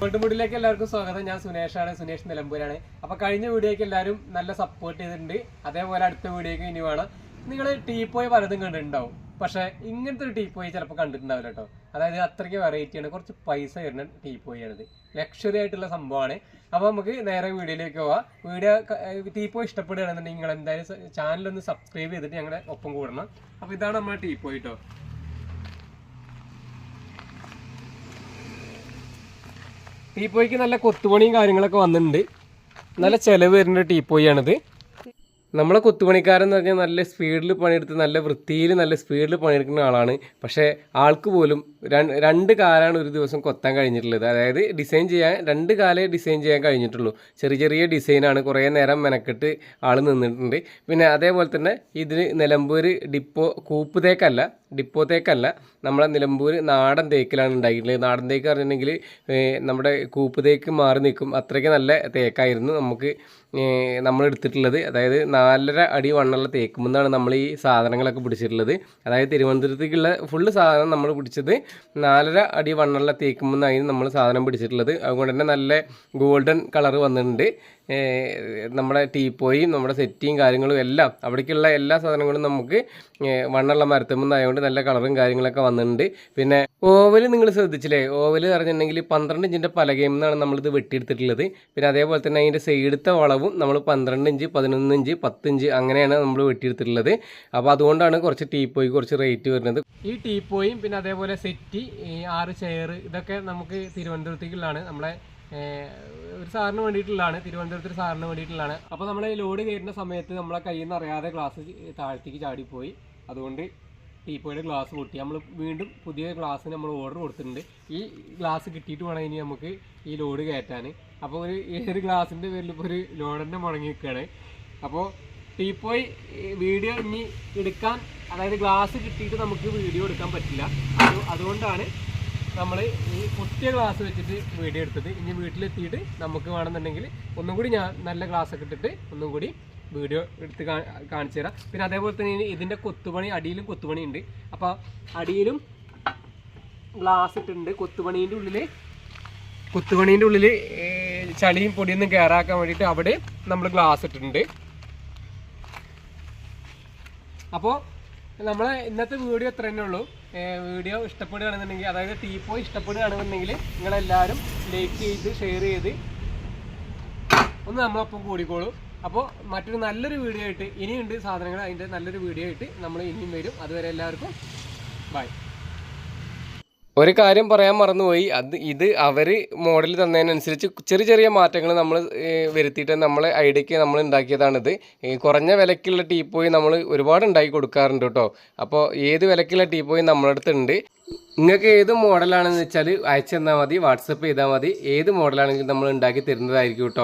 കൊട്ടുമുടിലേക്ക് എല്ലാവർക്കും സ്വാഗതം. ഞാൻ സുനേഷാണ്. സുനേഷ് നിലമ്പൂരാണ്. അപ്പൊ കഴിഞ്ഞ വീഡിയോക്ക് എല്ലാവരും നല്ല സപ്പോർട്ട് ചെയ്തിട്ടുണ്ട്. അതേപോലെ അടുത്ത വീഡിയോക്ക് ഇനി വേണം. നിങ്ങൾ ടീപ്പോയി പലതും കണ്ടിട്ടുണ്ടാവും. പക്ഷെ ഇങ്ങനത്തെ ഒരു ടീപ്പോയി ചിലപ്പോൾ കണ്ടിട്ടുണ്ടാവില്ല കേട്ടോ. അതായത് അത്രയ്ക്ക് വെറൈറ്റി ആണ്. കുറച്ച് പൈസ വരുന്ന ടീപ്പോയി ആണിത്. ലക്ഷറി ആയിട്ടുള്ള സംഭവമാണ്. അപ്പോൾ നമുക്ക് നേരെ വീഡിയോയിലേക്ക് പോവാം. വീഡിയോ ടീപ്പോയി ഇഷ്ടപ്പെടുകയാണെന്നുണ്ടെങ്കിൽ നിങ്ങൾ എന്തായാലും ചാനൽ ഒന്ന് സബ്സ്ക്രൈബ് ചെയ്തിട്ട് ഞങ്ങളുടെ ഒപ്പം കൂടണം. അപ്പോൾ ഇതാണ് നമ്മുടെ ടീപ്പോയി കേട്ടോ ടീപ്പോയ്ക്ക് നല്ല കൊത്തുപണിയും കാര്യങ്ങളൊക്കെ വന്നിട്ടുണ്ട്. നല്ല ചിലവ് വരുന്ന ടീപ്പോയാണിത്. നമ്മളെ കൊത്തുപണിക്കാരൻ എന്ന് പറഞ്ഞാൽ നല്ല സ്പീഡിൽ പണിയെടുത്ത് നല്ല വൃത്തിയിൽ നല്ല സ്പീഡിൽ പണിയെടുക്കുന്ന ആളാണ്. പക്ഷേ ആൾക്ക് പോലും രണ്ട് കാലാണ് ഒരു ദിവസം കൊത്താൻ കഴിഞ്ഞിട്ടുള്ളത്. അതായത് ഡിസൈൻ ചെയ്യാൻ രണ്ട് കാലേ ഡിസൈൻ ചെയ്യാൻ കഴിഞ്ഞിട്ടുള്ളൂ. ചെറിയ ചെറിയ ഡിസൈനാണ് കുറേ നേരം മെനക്കെട്ട് ആൾ നിന്നിട്ടുണ്ട്. പിന്നെ അതേപോലെ തന്നെ ഇതിന് നിലമ്പൂർ ഡിപ്പോ കൂപ്പ് തേക്കല്ല ഡിപ്പോ തേക്കല്ല നമ്മളെ നിലമ്പൂർ നാടൻ തേക്കിലാണ് ഉണ്ടാക്കിയിട്ടുള്ളത് നാടൻ തേക്ക് പറഞ്ഞിട്ടുണ്ടെങ്കിൽ നമ്മുടെ കൂപ്പ് തേക്ക് മാറി നിൽക്കും. അത്രയ്ക്ക് നല്ല തേക്കായിരുന്നു നമുക്ക് നമ്മൾ എടുത്തിട്ടുള്ളത് അതായത് നാലര അടി വണ്ണുള്ള തേക്കുമെന്നാണ് നമ്മൾ ഈ സാധനങ്ങളൊക്കെ പിടിച്ചിട്ടുള്ളത്. അതായത് തിരുവനന്തപുരത്തേക്കുള്ള ഫുള്ള് സാധനം നമ്മൾ പിടിച്ചത് നാലര അടി വണ്ണുള്ള തേക്കുമെന്നായി നമ്മൾ സാധനം പിടിച്ചിട്ടുള്ളത്. അതുകൊണ്ട് തന്നെ നല്ല ഗോൾഡൻ കളർ വന്നിട്ടുണ്ട്. നമ്മുടെ ടീപ്പോയും നമ്മുടെ സെറ്റിയും കാര്യങ്ങളും എല്ലാം അവിടേക്കുള്ള എല്ലാ സാധനങ്ങളും നമുക്ക് വണ്ണുള്ള മരത്തുമെന്നായതുകൊണ്ട് നല്ല കളറും കാര്യങ്ങളൊക്കെ വന്നിട്ടുണ്ട്. പിന്നെ ഓവൽ നിങ്ങൾ ശ്രദ്ധിച്ചില്ലേ? ഓവൽ പറഞ്ഞിട്ടുണ്ടെങ്കിൽ പന്ത്രണ്ട് ഇഞ്ചിന്റെ പലകയിൽ നമ്മളിത് വെട്ടിയെടുത്തിട്ടുള്ളത്. പിന്നെ അതേപോലെ തന്നെ അതിന്റെ സൈഡത്തെ വളവും നമ്മൾ പന്ത്രണ്ട് ഇഞ്ച് പതിനൊന്ന് ഇഞ്ച് പത്ത് ഇഞ്ച് അങ്ങനെയാണ് നമ്മൾ വെട്ടിയെടുത്തിട്ടുള്ളത്. അപ്പോൾ അതുകൊണ്ടാണ് കുറച്ച് ടീപ്പോയി കുറച്ച് റേറ്റ് വരുന്നത്. ഈ ടീപ്പോയും പിന്നെ അതേപോലെ സെറ്റി ആറ് ചെയർ ഇതൊക്കെ നമുക്ക് തിരുവനന്തപുരത്തേക്കുള്ളതാണ്. നമ്മളെ ഒരു സാറിന് വേണ്ടിയിട്ടുള്ളതാണ് തിരുവനന്തപുരത്ത് ഒരു സാറിന് വേണ്ടിയിട്ടുള്ളതാണ്. അപ്പോൾ നമ്മൾ ലോഡ് കയറുന്ന സമയത്ത് നമ്മളെ കയ്യിൽ നിന്ന് അറിയാതെ ഗ്ലാസ് താഴത്തേക്ക് ചാടിപ്പോയി. അതുകൊണ്ട് ടീപ്പോയുടെ ഗ്ലാസ് പൊട്ടി. നമ്മൾ വീണ്ടും പുതിയ ഗ്ലാസ് നമ്മൾ ഓർഡർ കൊടുത്തിട്ടുണ്ട്. ഈ ഗ്ലാസ് കിട്ടിയിട്ട് വേണം ഇനി നമുക്ക് ഈ ലോഡ് കയറ്റാൻ അപ്പോൾ ഒരു ഒരു ഗ്ലാസിന്റെ പേരിൽ ഇപ്പോൾ ഒരു ലോഡ് തന്നെ മുടങ്ങി നിൽക്കുകയാണ് അപ്പോൾ ടീപ്പോയി വീഡിയോ ഇനി എടുക്കാൻ അതായത് ഗ്ലാസ് കിട്ടിയിട്ട് നമുക്ക് വീഡിയോ എടുക്കാൻ പറ്റില്ല. അത് അതുകൊണ്ടാണ് നമ്മൾ ഈ പൊട്ടിയ ഗ്ലാസ് വെച്ചിട്ട് വീഡിയോ എടുത്തത്. ഇനി വീട്ടിലെത്തിയിട്ട് നമുക്ക് വേണമെന്നുണ്ടെങ്കിൽ ഒന്നും കൂടി ഞാൻ നല്ല ഗ്ലാസ് ഒക്കെ ഇട്ടിട്ട് ഒന്നും കൂടി വീഡിയോ എടുത്ത് കാണിച്ചു തരാം. പിന്നെ അതേപോലെ തന്നെ ഇതിന്റെ കൊത്തുപണി അടിയിലും കൊത്തുപണി ഉണ്ട്. അപ്പോൾ അടിയിലും ഗ്ലാസ് ഇട്ടിട്ടുണ്ട്. കൊത്തുപണീന്റെ ഉള്ളിൽ കൊത്തുപണീന്റെ ഉള്ളിൽ ചളിയും പൊടിയൊന്നും കയറാക്കാൻ വേണ്ടിയിട്ട് അവിടെ നമ്മൾ ഗ്ലാസ് ഇട്ടിട്ടുണ്ട്. അപ്പോൾ നമ്മളെ ഇന്നത്തെ വീഡിയോ ഇത്ര തന്നെ ഉള്ളൂ വീഡിയോ ഇഷ്ടപ്പെടുകയാണെന്നുണ്ടെങ്കിൽ അതായത് ടീപ്പോ ഇഷ്ടപ്പെടുകയാണെന്നുണ്ടെങ്കിൽ നിങ്ങളെല്ലാവരും ലൈക്ക് ചെയ്ത് ഷെയർ ചെയ്ത് ഒന്ന് നമ്മളൊപ്പം കൂടിക്കോളൂ. അപ്പോൾ മറ്റൊരു നല്ലൊരു വീഡിയോ ആയിട്ട് ഇനിയുണ്ട് സാധനങ്ങൾ. അതിന്റെ നല്ലൊരു വീഡിയോ ആയിട്ട് നമ്മൾ ഇനിയും വരും. അതുവരെ എല്ലാവർക്കും ബൈ ഒരു കാര്യം പറയാൻ മറന്നുപോയി. അത് ഇത് അവർ മോഡൽ തന്നതിനനുസരിച്ച് ചെറിയ ചെറിയ മാറ്റങ്ങൾ നമ്മൾ വരുത്തിയിട്ട് നമ്മളെ ഐഡിയക്ക് നമ്മൾ ഉണ്ടാക്കിയതാണിത് കുറഞ്ഞ വിലക്കുള്ള ടീപ്പോയി നമ്മൾ ഒരുപാട് ഉണ്ടാക്കി കൊടുക്കാറുണ്ട് കേട്ടോ അപ്പോൾ ഏത് വിലക്കുള്ള ടീപ്പോയി നമ്മളെ അടുത്തുണ്ട്. നിങ്ങൾക്ക് ഏത് മോഡലാണെന്ന് വെച്ചാൽ അയച്ചു തന്നാൽ മതി വാട്സപ്പ് ചെയ്താൽ മതി. ഏത് മോഡലാണെങ്കിലും നമ്മൾ ഉണ്ടാക്കി തരുന്നതായിരിക്കും കേട്ടോ